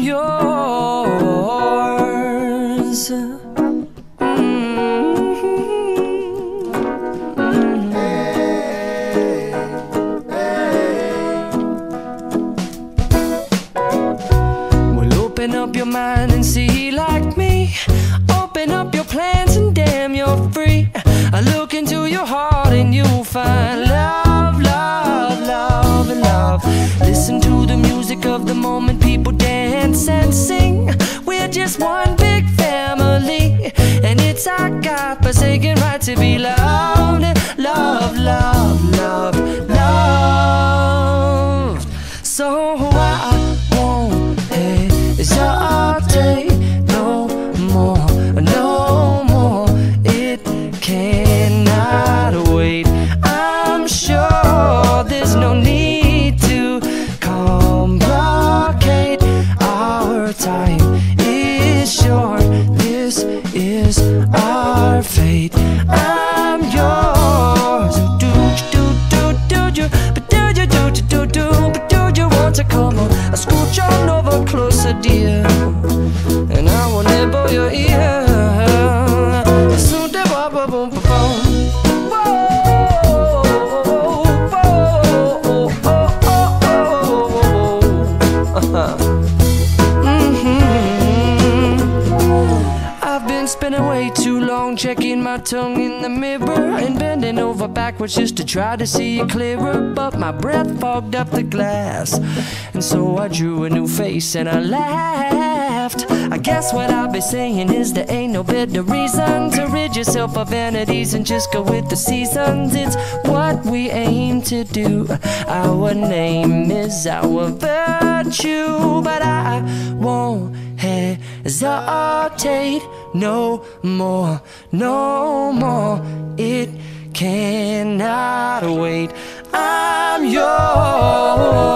yours. Mm-hmm. Open up your mind and see like me. Open up your plans and damn, you're free. I look into your heart and you'll find love, love, love, love. Listen to the music of the moment, people and sing. We're just one big family, and it's our God forsaken right to be loved, spending way too long checking my tongue in the mirror and bending over backwards just to try to see it clearer. But my breath fogged up the glass, and so I drew a new face and I laughed. I guess what I'll be saying is there ain't no better reason to rid yourself of vanities and just go with the seasons. It's what we aim to do. Our name is our virtue, but I won't hesitate no more, no more. It cannot wait. I'm yours.